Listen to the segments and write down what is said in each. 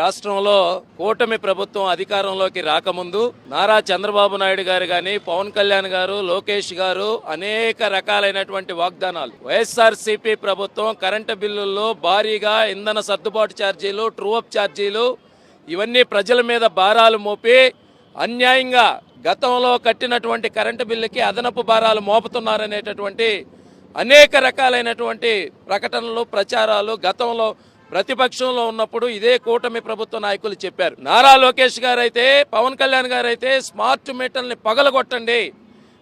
రాష్ట్రంలో కూటమి ప్రభుత్వం అధికారంలోకి రాకముందు నారా చంద్రబాబు నాయుడు గారు కానీ పవన్ కళ్యాణ్ గారు లోకేష్ గారు అనేక రకాలైనటువంటి వాగ్దానాలు. వైఎస్ఆర్సీపీ ప్రభుత్వం కరెంటు బిల్లుల్లో భారీగా ఇంధన సర్దుబాటు ఛార్జీలు ట్రూఅప్ ఛార్జీలు ఇవన్నీ ప్రజల మీద భారాలు మోపి అన్యాయంగా గతంలో కట్టినటువంటి కరెంటు బిల్లుకి అదనపు భారాలు మోపుతున్నారనేటటువంటి అనేక రకాలైనటువంటి ప్రకటనలు ప్రచారాలు గతంలో ప్రతిపక్షంలో ఉన్నప్పుడు ఇదే కూటమి ప్రభుత్వ నాయకులు చెప్పారు. నారా లోకేష్ గారు అయితే పవన్ కళ్యాణ్ గారు అయితే స్మార్ట్ మీటర్ని పగలగొట్టండి.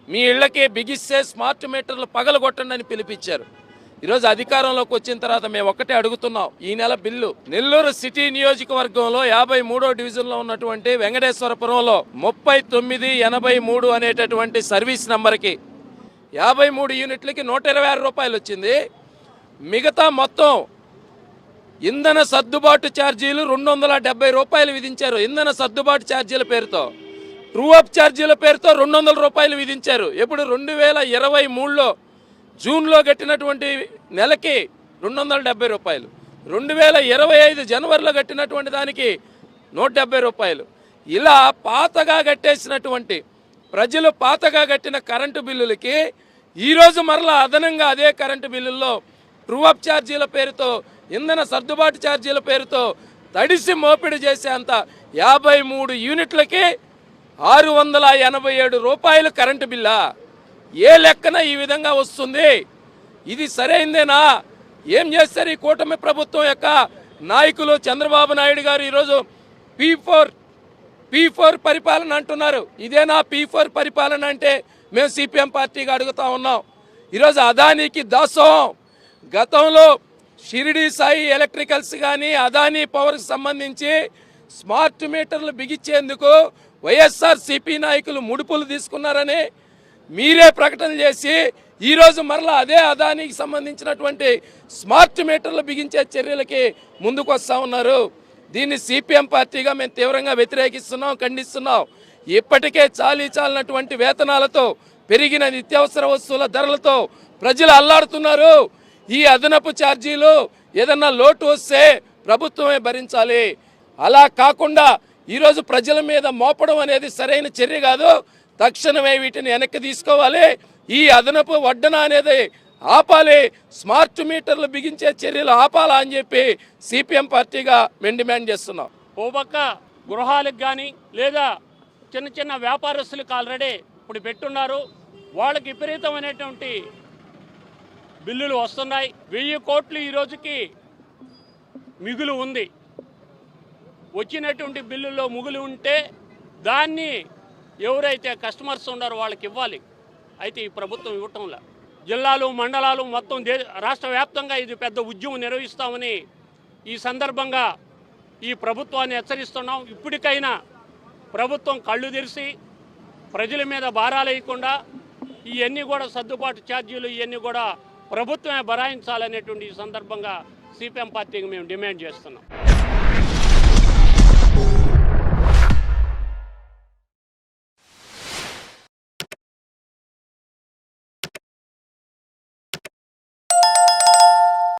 మీ ఇళ్ళకి బిగిస్తే స్మార్ట్ మీటర్లు పగలగొట్టండి అని పిలిపించారు. ఈరోజు అధికారంలోకి వచ్చిన తర్వాత మేము ఒక్కటే అడుగుతున్నాం. ఈ నెల బిల్లు. నెల్లూరు సిటీ నియోజకవర్గంలో యాభై మూడో డివిజన్లో ఉన్నటువంటి వెంకటేశ్వరపురంలో ముప్పై తొమ్మిది ఎనభై మూడు అనేటటువంటి సర్వీస్ నెంబర్కి యాభై మూడు యూనిట్లకి నూట ఇరవై ఆరు రూపాయలు వచ్చింది మిగతా మొత్తం ఇంధన సర్దుబాటు ఛార్జీలు రెండు వందల డెబ్బై రూపాయలు విధించారు. ఇంధన సర్దుబాటు ఛార్జీల పేరుతో. ట్రూ అప్ ఛార్జీల పేరుతో రెండు వందల రూపాయలు విధించారు. ఎప్పుడు రెండు వేల ఇరవై మూడులో జూన్లో కట్టినటువంటి నెలకి రెండు వందల డెబ్బై రూపాయలు. రెండు వేల ఇరవై ఐదు జనవరిలో కట్టినటువంటి దానికి నూట డెబ్బై రూపాయలు. ఇలా పాతగా కట్టేసినటువంటి ప్రజలు పాతగా కట్టిన కరెంటు బిల్లులకి ఈరోజు మరలా అదనంగా అదే కరెంటు బిల్లుల్లో ట్రూ అప్ ఛార్జీల పేరుతో ఇంధన సర్దుబాటు ఛార్జీల పేరుతో తడిసి మోపిడి చేసేంత యాభై మూడు యూనిట్లకి ఆరు వందల ఎనభై ఏడు రూపాయలు కరెంటు బిల్లా. ఏ లెక్కన ఈ విధంగా వస్తుంది? ఇది సరైందేనా? ఏం చేస్తారు ఈ కూటమి ప్రభుత్వం యొక్క నాయకులు చంద్రబాబు నాయుడు గారు ఈరోజు పీ ఫోర్ పీ ఫోర్ పరిపాలన అంటున్నారు. ఇదేనా పీ ఫోర్ పరిపాలన అంటే మేము సిపిఎం పార్టీగా అడుగుతా ఉన్నాం. ఈరోజు అదానికి దాసోహం. గతంలో షిరిడి సాయి ఎలక్ట్రికల్స్ కానీ అదానీ పవర్కి సంబంధించి స్మార్ట్ మీటర్లు బిగించేందుకు వైఎస్ఆర్ సిపి నాయకులు ముడుపులు తీసుకున్నారని మీరే ప్రకటన చేసి ఈరోజు మరలా అదే అదానికి సంబంధించినటువంటి స్మార్ట్ మీటర్లు బిగించే చర్యలకి ముందుకు వస్తూ ఉన్నారు. దీన్ని సిపిఎం పార్టీగా మేము తీవ్రంగా వ్యతిరేకిస్తున్నాం ఖండిస్తున్నాం. ఇప్పటికే చాలీ చాలినటువంటి వేతనాలతో పెరిగిన నిత్యావసర వస్తువుల ధరలతో ప్రజలు అల్లాడుతున్నారు. ఈ అదనపు ఛార్జీలు ఏదన్నా లోటు వస్తే ప్రభుత్వమే భరించాలి. అలా కాకుండా ఈరోజు ప్రజల మీద మోపడం అనేది సరైన చర్య కాదు. తక్షణమే వీటిని వెనక్కి తీసుకోవాలి. ఈ అదనపు వడ్డన అనేది ఆపాలి. స్మార్ట్ మీటర్లు బిగించే చర్యలు ఆపాలా అని చెప్పి సిపిఎం పార్టీగా మేము డిమాండ్ చేస్తున్నాం. ఓ పక్క గృహాలకు కానీ లేదా చిన్న చిన్న వ్యాపారస్తులకు ఆల్రెడీ ఇప్పుడు పెట్టున్నారు. వాళ్ళకి విపరీతమైనటువంటి బిల్లులు వస్తున్నాయి. వెయ్యి కోట్లు ఈ రోజుకి మిగులు ఉంది. వచ్చినటువంటి బిల్లుల్లో ముగులు ఉంటే దాన్ని ఎవరైతే కస్టమర్స్ ఉన్నారో వాళ్ళకి ఇవ్వాలి. అయితే ఈ ప్రభుత్వం ఇవ్వటంలా. జిల్లాలు మండలాలు మొత్తం దే రాష్ట్ర వ్యాప్తంగా ఇది పెద్ద ఉద్యమం నిర్వహిస్తామని ఈ సందర్భంగా ఈ ప్రభుత్వాన్ని హెచ్చరిస్తున్నాం. ఇప్పటికైనా ప్రభుత్వం కళ్ళు తెరిచి ప్రజల మీద భారాలు వేయకుండా ఇవన్నీ కూడా సర్దుబాటు ఛార్జీలు ఇవన్నీ కూడా ప్రభుత్వమే బరాయించాలనేటువంటి ఈ సందర్భంగా సిపిఎం పార్టీకి మేము డిమాండ్ చేస్తున్నాం.